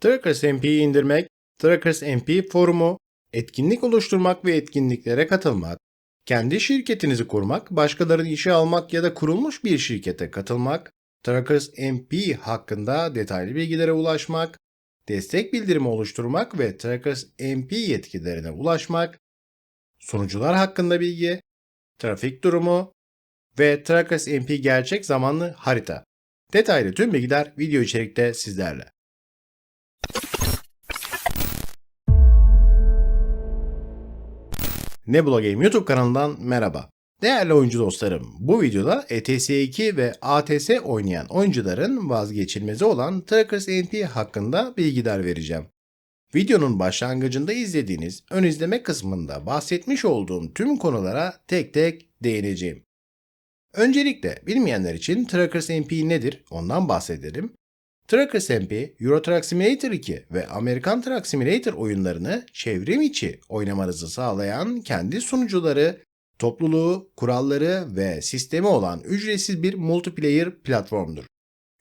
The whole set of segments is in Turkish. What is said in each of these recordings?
Trackers MP'yi indirmek, Trackers MP forumu, etkinlik oluşturmak ve etkinliklere katılmak, kendi şirketinizi kurmak, başkalarını işe almak ya da kurulmuş bir şirkete katılmak, Trackers MP hakkında detaylı bilgilere ulaşmak, destek bildirimi oluşturmak ve Trackers MP yetkilerine ulaşmak, sunucular hakkında bilgi, trafik durumu ve Trackers MP gerçek zamanlı harita. Detaylı tüm bilgiler video içerikte sizlerle. Nebula Game YouTube kanalından merhaba. Değerli oyuncu dostlarım, bu videoda ETS2 ve ATS oynayan oyuncuların vazgeçilmezi olan Trackers NP hakkında bilgiler vereceğim. Videonun başlangıcında izlediğiniz ön izleme kısmında bahsetmiş olduğum tüm konulara tek tek değineceğim. Öncelikle bilmeyenler için Trackers MP nedir ondan bahsedelim. Trackers MP, Euro Truck Simulator 2 ve American Truck Simulator oyunlarını çevrim içi oynamanızı sağlayan kendi sunucuları, topluluğu, kuralları ve sistemi olan ücretsiz bir multiplayer platformdur.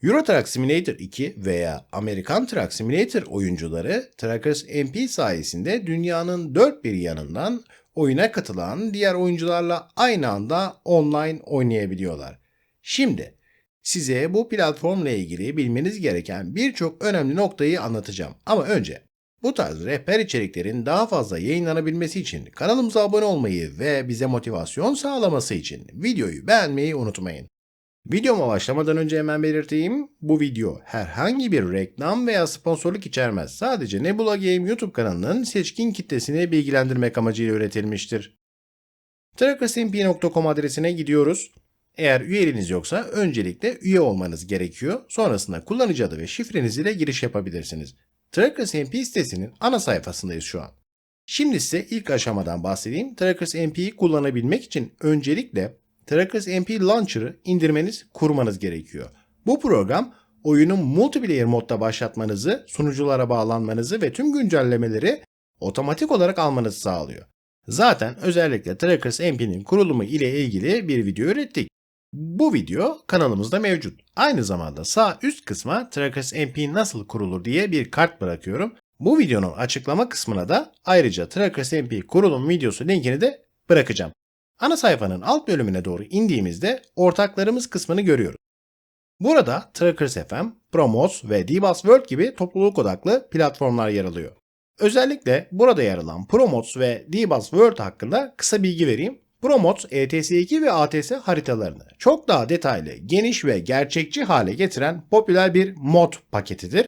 Euro Truck Simulator 2 veya American Truck Simulator oyuncuları Trackers MP sayesinde dünyanın dört bir yanından oyuna katılan diğer oyuncularla aynı anda online oynayabiliyorlar. Şimdi size bu platformla ilgili bilmeniz gereken birçok önemli noktayı anlatacağım. Ama önce bu tarz rehber içeriklerin daha fazla yayınlanabilmesi için kanalımıza abone olmayı ve bize motivasyon sağlaması için videoyu beğenmeyi unutmayın. Videoma başlamadan önce hemen belirteyim. Bu video herhangi bir reklam veya sponsorluk içermez. Sadece Nebula Game YouTube kanalının seçkin kitlesini bilgilendirmek amacıyla üretilmiştir. Trackers.mp.com adresine gidiyoruz. Eğer üyeliğiniz yoksa öncelikle üye olmanız gerekiyor. Sonrasında kullanıcı adı ve şifreniz ile giriş yapabilirsiniz. Trackers MP sitesinin ana sayfasındayız şu an. Şimdi size ilk aşamadan bahsedeyim. Trackers MP'yi kullanabilmek için öncelikle Trackers MP Launcher'ı indirmeniz, kurmanız gerekiyor. Bu program oyunu multiplayer modda başlatmanızı, sunuculara bağlanmanızı ve tüm güncellemeleri otomatik olarak almanızı sağlıyor. Zaten özellikle Trackers MP'nin kurulumu ile ilgili bir video ürettik. Bu video kanalımızda mevcut. Aynı zamanda sağ üst kısma Trackers MP nasıl kurulur diye bir kart bırakıyorum. Bu videonun açıklama kısmına da ayrıca Trackers MP kurulum videosu linkini de bırakacağım. Ana sayfanın alt bölümüne doğru indiğimizde ortaklarımız kısmını görüyoruz. Burada Trackers FM, Promos ve Dbus World gibi topluluk odaklı platformlar yer alıyor. Özellikle burada yer alan Promots ve Dbus World hakkında kısa bilgi vereyim. Promots ETS2 ve ATS haritalarını çok daha detaylı, geniş ve gerçekçi hale getiren popüler bir mod paketidir.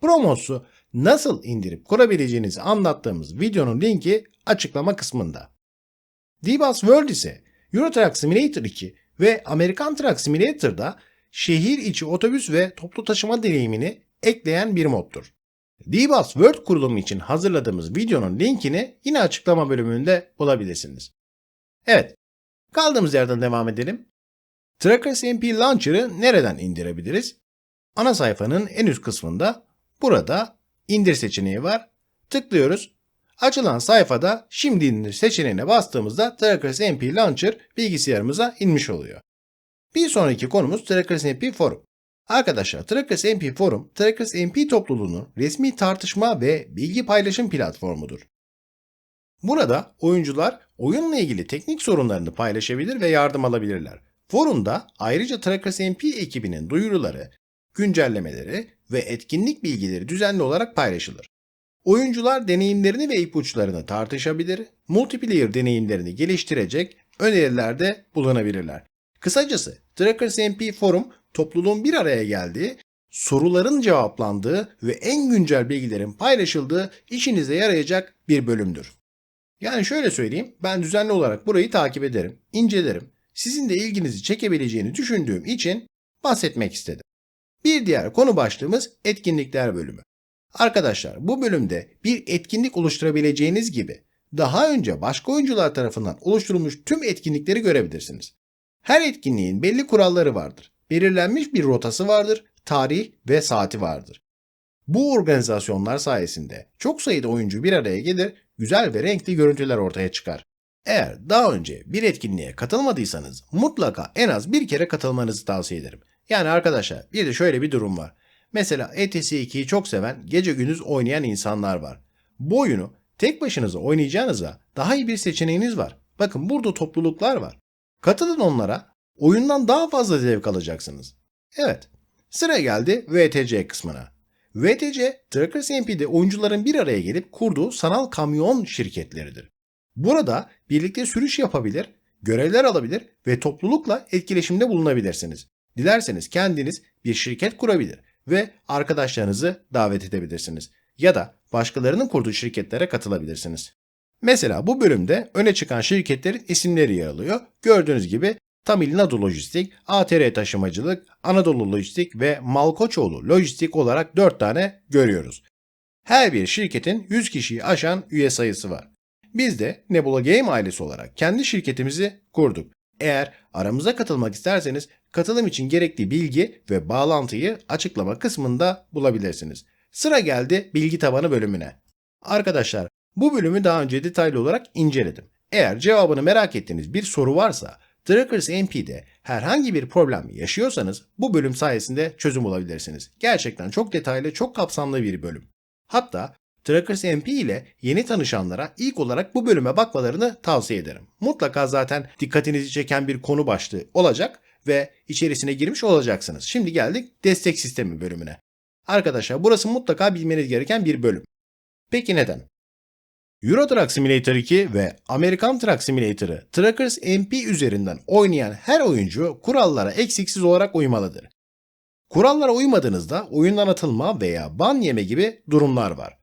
Promots'u nasıl indirip kurabileceğinizi anlattığımız videonun linki açıklama kısmında. Dbus World ise Euro Truck Simulator 2 ve American Truck Simulator'da şehir içi otobüs ve toplu taşıma deneyimini ekleyen bir moddur. Dbus World kurulumu için hazırladığımız videonun linkini yine açıklama bölümünde bulabilirsiniz. Evet, kaldığımız yerden devam edelim. Trackers MP Launcher'ı nereden indirebiliriz? Ana sayfanın en üst kısmında burada indir seçeneği var. Tıklıyoruz. Açılan sayfada şimdi indir seçeneğine bastığımızda Trackers MP Launcher bilgisayarımıza inmiş oluyor. Bir sonraki konumuz Trackers MP Forum. Arkadaşlar Trackers MP Forum, Trackers MP topluluğunun resmi tartışma ve bilgi paylaşım platformudur. Burada oyuncular oyunla ilgili teknik sorunlarını paylaşabilir ve yardım alabilirler. Forumda ayrıca Trackers MP ekibinin duyuruları, güncellemeleri ve etkinlik bilgileri düzenli olarak paylaşılır. Oyuncular deneyimlerini ve ipuçlarını tartışabilir, multiplayer deneyimlerini geliştirecek önerilerde bulunabilirler. Kısacası Trackers MP Forum topluluğun bir araya geldiği, soruların cevaplandığı ve en güncel bilgilerin paylaşıldığı işinize yarayacak bir bölümdür. Yani şöyle söyleyeyim, ben düzenli olarak burayı takip ederim, incelerim. Sizin de ilginizi çekebileceğini düşündüğüm için bahsetmek istedim. Bir diğer konu başlığımız etkinlikler bölümü. Arkadaşlar bu bölümde bir etkinlik oluşturabileceğiniz gibi daha önce başka oyuncular tarafından oluşturulmuş tüm etkinlikleri görebilirsiniz. Her etkinliğin belli kuralları vardır. Belirlenmiş bir rotası vardır, tarih ve saati vardır. Bu organizasyonlar sayesinde çok sayıda oyuncu bir araya gelir, güzel ve renkli görüntüler ortaya çıkar. Eğer daha önce bir etkinliğe katılmadıysanız mutlaka en az bir kere katılmanızı tavsiye ederim. Yani arkadaşlar bir de şöyle bir durum var. Mesela ETS 2'yi çok seven, gece gündüz oynayan insanlar var. Bu oyunu tek başınıza oynayacağınıza daha iyi bir seçeneğiniz var. Bakın burada topluluklar var. Katılın onlara, oyundan daha fazla zevk alacaksınız. Evet, sıra geldi VTC kısmına. VTC, Trackers MP'de oyuncuların bir araya gelip kurduğu sanal kamyon şirketleridir. Burada birlikte sürüş yapabilir, görevler alabilir ve toplulukla etkileşimde bulunabilirsiniz. Dilerseniz kendiniz bir şirket kurabilir ve arkadaşlarınızı davet edebilirsiniz. Ya da başkalarının kurduğu şirketlere katılabilirsiniz. Mesela bu bölümde öne çıkan şirketlerin isimleri yer alıyor. Gördüğünüz gibi Tamil Nadu Lojistik, ATR Taşımacılık, Anadolu Lojistik ve Malkoçoğlu Lojistik olarak 4 tane görüyoruz. Her bir şirketin 100 kişiyi aşan üye sayısı var. Biz de Nebula Game ailesi olarak kendi şirketimizi kurduk. Eğer aramıza katılmak isterseniz katılım için gerekli bilgi ve bağlantıyı açıklama kısmında bulabilirsiniz. Sıra geldi bilgi tabanı bölümüne. Arkadaşlar bu bölümü daha önce detaylı olarak inceledim. Eğer cevabını merak ettiğiniz bir soru varsa Trackers MP'de herhangi bir problem yaşıyorsanız bu bölüm sayesinde çözüm bulabilirsiniz. Gerçekten çok detaylı, çok kapsamlı bir bölüm. Hatta Trackers MP ile yeni tanışanlara ilk olarak bu bölüme bakmalarını tavsiye ederim. Mutlaka zaten dikkatinizi çeken bir konu başlığı olacak ve içerisine girmiş olacaksınız. Şimdi geldik destek sistemi bölümüne. Arkadaşlar burası mutlaka bilmeniz gereken bir bölüm. Peki neden? Euro Truck Simulator 2 ve American Truck Simulator'ı Trackers MP üzerinden oynayan her oyuncu kurallara eksiksiz olarak uymalıdır. Kurallara uymadığınızda oyundan atılma veya ban yeme gibi durumlar var.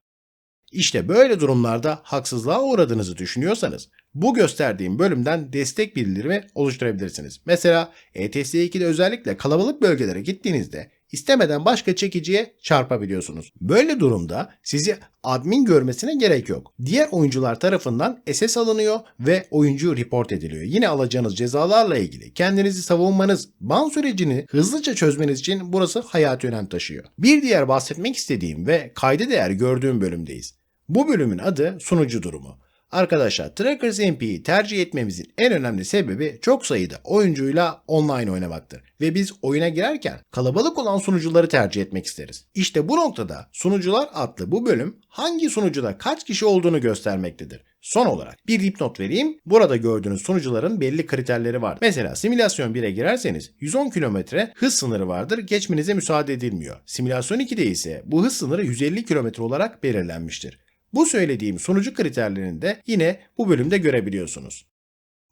İşte böyle durumlarda haksızlığa uğradığınızı düşünüyorsanız bu gösterdiğim bölümden destek bildirimi oluşturabilirsiniz. Mesela ETS 2'de özellikle kalabalık bölgelere gittiğinizde istemeden başka çekiciye çarpabiliyorsunuz. Böyle durumda sizi admin görmesine gerek yok. Diğer oyuncular tarafından SS alınıyor ve oyuncu report ediliyor. Yine alacağınız cezalarla ilgili kendinizi savunmanız, ban sürecini hızlıca çözmeniz için burası hayati önem taşıyor. Bir diğer bahsetmek istediğim ve kayda değer gördüğüm bölümdeyiz. Bu bölümün adı sunucu durumu. Arkadaşlar Trackers MP'yi tercih etmemizin en önemli sebebi çok sayıda oyuncuyla online oynamaktır. Ve biz oyuna girerken kalabalık olan sunucuları tercih etmek isteriz. İşte bu noktada sunucular adlı bu bölüm hangi sunucuda kaç kişi olduğunu göstermektedir. Son olarak bir dipnot vereyim. Burada gördüğünüz sunucuların belli kriterleri var. Mesela simülasyon 1'e girerseniz 110 km hız sınırı vardır. Geçmenize müsaade edilmiyor. Simülasyon 2'de ise bu hız sınırı 150 km olarak belirlenmiştir. Bu söylediğim sunucu kriterlerini de yine bu bölümde görebiliyorsunuz.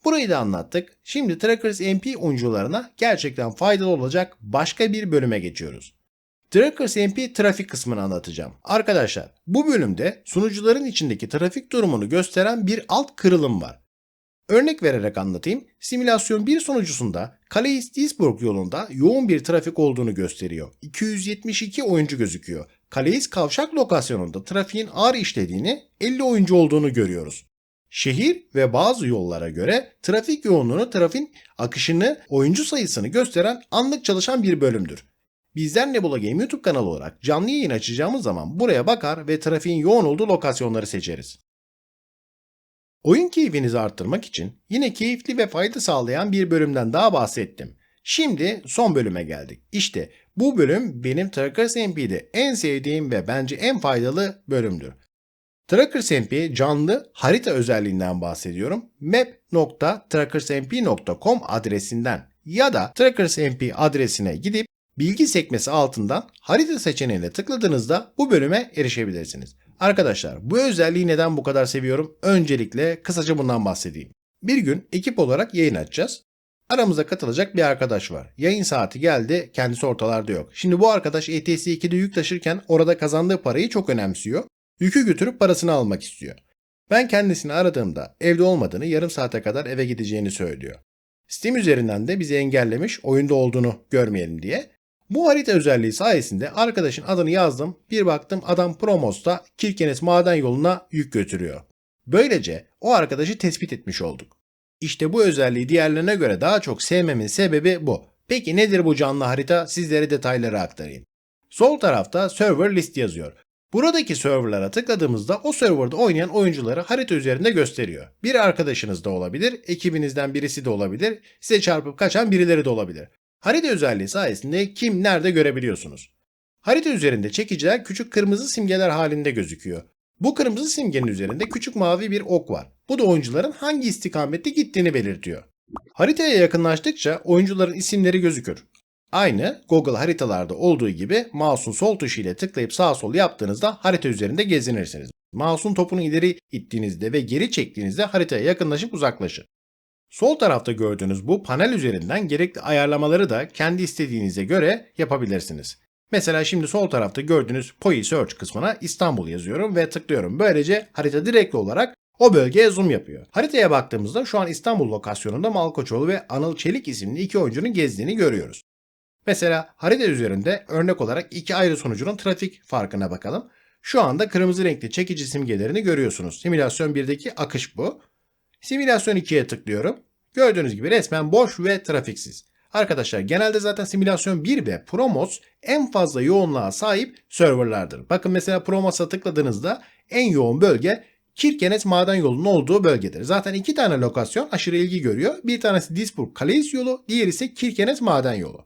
Burayı da anlattık. Şimdi Trackers MP oyuncularına gerçekten faydalı olacak başka bir bölüme geçiyoruz. Trackers MP trafik kısmını anlatacağım. Arkadaşlar bu bölümde sunucuların içindeki trafik durumunu gösteren bir alt kırılım var. Örnek vererek anlatayım. Simülasyon 1 sonucusunda Calais-Duisburg yolunda yoğun bir trafik olduğunu gösteriyor. 272 oyuncu gözüküyor. Calais kavşak lokasyonunda trafiğin ağır işlediğini, 50 oyuncu olduğunu görüyoruz. Şehir ve bazı yollara göre trafik yoğunluğunu, trafiğin akışını, oyuncu sayısını gösteren anlık çalışan bir bölümdür. Bizden Nebula Game YouTube kanalı olarak canlı yayın açacağımız zaman buraya bakar ve trafiğin yoğun olduğu lokasyonları seçeriz. Oyun keyfinizi arttırmak için yine keyifli ve fayda sağlayan bir bölümden daha bahsettim. Şimdi son bölüme geldik. İşte bu bölüm benim Trackers MP'de en sevdiğim ve bence en faydalı bölümdür. Trackers MP canlı harita özelliğinden bahsediyorum. map.trackersmp.com adresinden ya da Trackers MP adresine gidip bilgi sekmesi altından harita seçeneğine tıkladığınızda bu bölüme erişebilirsiniz. Arkadaşlar bu özelliği neden bu kadar seviyorum? Öncelikle kısaca bundan bahsedeyim. Bir gün ekip olarak yayın açacağız. Aramıza katılacak bir arkadaş var. Yayın saati geldi, kendisi ortalarda yok. Şimdi bu arkadaş ETS 2'de yük taşırken orada kazandığı parayı çok önemsiyor. Yükü götürüp parasını almak istiyor. Ben kendisini aradığımda evde olmadığını, yarım saate kadar eve gideceğini söylüyor. Steam üzerinden de bizi engellemiş, oyunda olduğunu görmeyelim diye. Bu harita özelliği sayesinde arkadaşın adını yazdım. Bir baktım adam Promos'ta Kirkenes maden yoluna yük götürüyor. Böylece o arkadaşı tespit etmiş olduk. İşte bu özelliği diğerlerine göre daha çok sevmemin sebebi bu. Peki nedir bu canlı harita? Sizlere detayları aktarayım. Sol tarafta server list yazıyor. Buradaki serverlara tıkladığımızda o serverda oynayan oyuncuları harita üzerinde gösteriyor. Bir arkadaşınız da olabilir, ekibinizden birisi de olabilir, size çarpıp kaçan birileri de olabilir. Harita özelliği sayesinde kim nerede görebiliyorsunuz. Harita üzerinde çekiciler küçük kırmızı simgeler halinde gözüküyor. Bu kırmızı simgenin üzerinde küçük mavi bir ok var. Bu da oyuncuların hangi istikamette gittiğini belirtiyor. Haritaya yakınlaştıkça oyuncuların isimleri gözükür. Aynı Google haritalarda olduğu gibi mouse'un sol tuşu ile tıklayıp sağ sol yaptığınızda harita üzerinde gezinirsiniz. Mouse'un topunu ileri ittiğinizde ve geri çektiğinizde haritaya yakınlaşıp uzaklaşır. Sol tarafta gördüğünüz bu panel üzerinden gerekli ayarlamaları da kendi istediğinize göre yapabilirsiniz. Mesela şimdi sol tarafta gördüğünüz POI Search kısmına İstanbul yazıyorum ve tıklıyorum. Böylece harita direkt olarak o bölgeye zoom yapıyor. Haritaya baktığımızda şu an İstanbul lokasyonunda Malkoçoğlu ve Anıl Çelik isimli iki oyuncunun gezdiğini görüyoruz. Mesela harita üzerinde örnek olarak iki ayrı sonucunun trafik farkına bakalım. Şu anda kırmızı renkli çekici simgelerini görüyorsunuz. Simülasyon 1'deki akış bu. Simülasyon 2'ye tıklıyorum. Gördüğünüz gibi resmen boş ve trafiksiz. Arkadaşlar genelde zaten simülasyon 1 ve Promos en fazla yoğunluğa sahip serverlardır. Bakın mesela Promos'a tıkladığınızda en yoğun bölge Kirkenes maden yolunun olduğu bölgedir. Zaten iki tane lokasyon aşırı ilgi görüyor. Bir tanesi Disburg Kaleis yolu, diğeri ise Kirkenes maden yolu.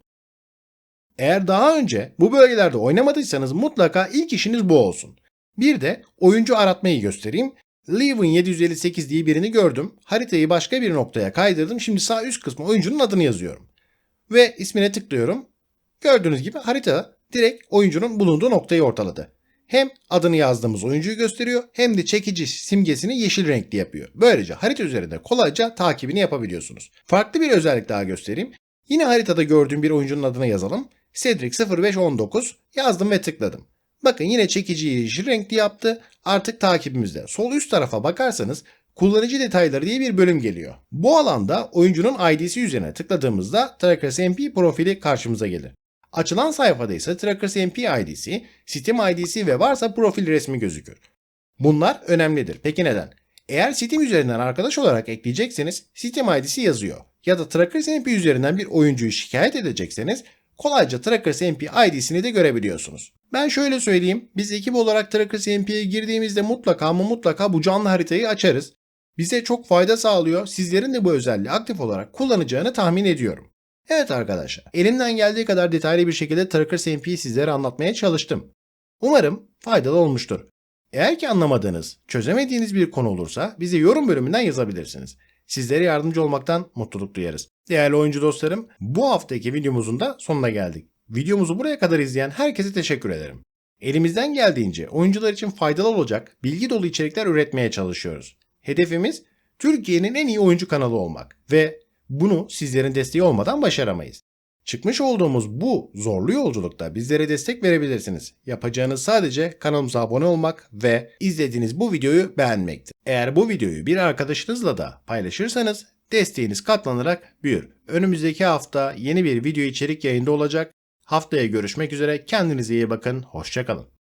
Eğer daha önce bu bölgelerde oynamadıysanız mutlaka ilk işiniz bu olsun. Bir de oyuncu aratmayı göstereyim. Levin 758 diye birini gördüm. Haritayı başka bir noktaya kaydırdım. Şimdi sağ üst kısmı oyuncunun adını yazıyorum. Ve ismine tıklıyorum. Gördüğünüz gibi harita direkt oyuncunun bulunduğu noktayı ortaladı. Hem adını yazdığımız oyuncuyu gösteriyor hem de çekici simgesini yeşil renkli yapıyor. Böylece harita üzerinde kolayca takibini yapabiliyorsunuz. Farklı bir özellik daha göstereyim. Yine haritada gördüğüm bir oyuncunun adını yazalım. Cedric 0519 yazdım ve tıkladım. Bakın yine çekiciyi yeşil renkli yaptı. Artık takibimizde. Sol üst tarafa bakarsanız kullanıcı detayları diye bir bölüm geliyor. Bu alanda oyuncunun ID'si üzerine tıkladığımızda Trackers MP profili karşımıza gelir. Açılan sayfada ise Trackers MP ID'si, Steam ID'si ve varsa profil resmi gözükür. Bunlar önemlidir. Peki neden? Eğer Steam üzerinden arkadaş olarak ekleyecekseniz Steam ID'si yazıyor. Ya da Trackers MP üzerinden bir oyuncuyu şikayet edecekseniz kolayca Trackers MP ID'sini de görebiliyorsunuz. Ben şöyle söyleyeyim. Biz ekip olarak Trackers MP'ye girdiğimizde mutlaka ama mutlaka bu canlı haritayı açarız. Bize çok fayda sağlıyor. Sizlerin de bu özelliği aktif olarak kullanacağını tahmin ediyorum. Evet arkadaşlar, elimden geldiği kadar detaylı bir şekilde Trackers MP'yi sizlere anlatmaya çalıştım. Umarım faydalı olmuştur. Eğer ki anlamadığınız, çözemediğiniz bir konu olursa bize yorum bölümünden yazabilirsiniz. Sizlere yardımcı olmaktan mutluluk duyarız. Değerli oyuncu dostlarım, bu haftaki videomuzun da sonuna geldik. Videomuzu buraya kadar izleyen herkese teşekkür ederim. Elimizden geldiğince oyuncular için faydalı olacak, bilgi dolu içerikler üretmeye çalışıyoruz. Hedefimiz Türkiye'nin en iyi oyuncu kanalı olmak ve bunu sizlerin desteği olmadan başaramayız. Çıkmış olduğumuz bu zorlu yolculukta bizlere destek verebilirsiniz. Yapacağınız sadece kanalımıza abone olmak ve izlediğiniz bu videoyu beğenmektir. Eğer bu videoyu bir arkadaşınızla da paylaşırsanız desteğiniz katlanarak büyür. Önümüzdeki hafta yeni bir video içerik yayında olacak. Haftaya görüşmek üzere. Kendinize iyi bakın. Hoşçakalın.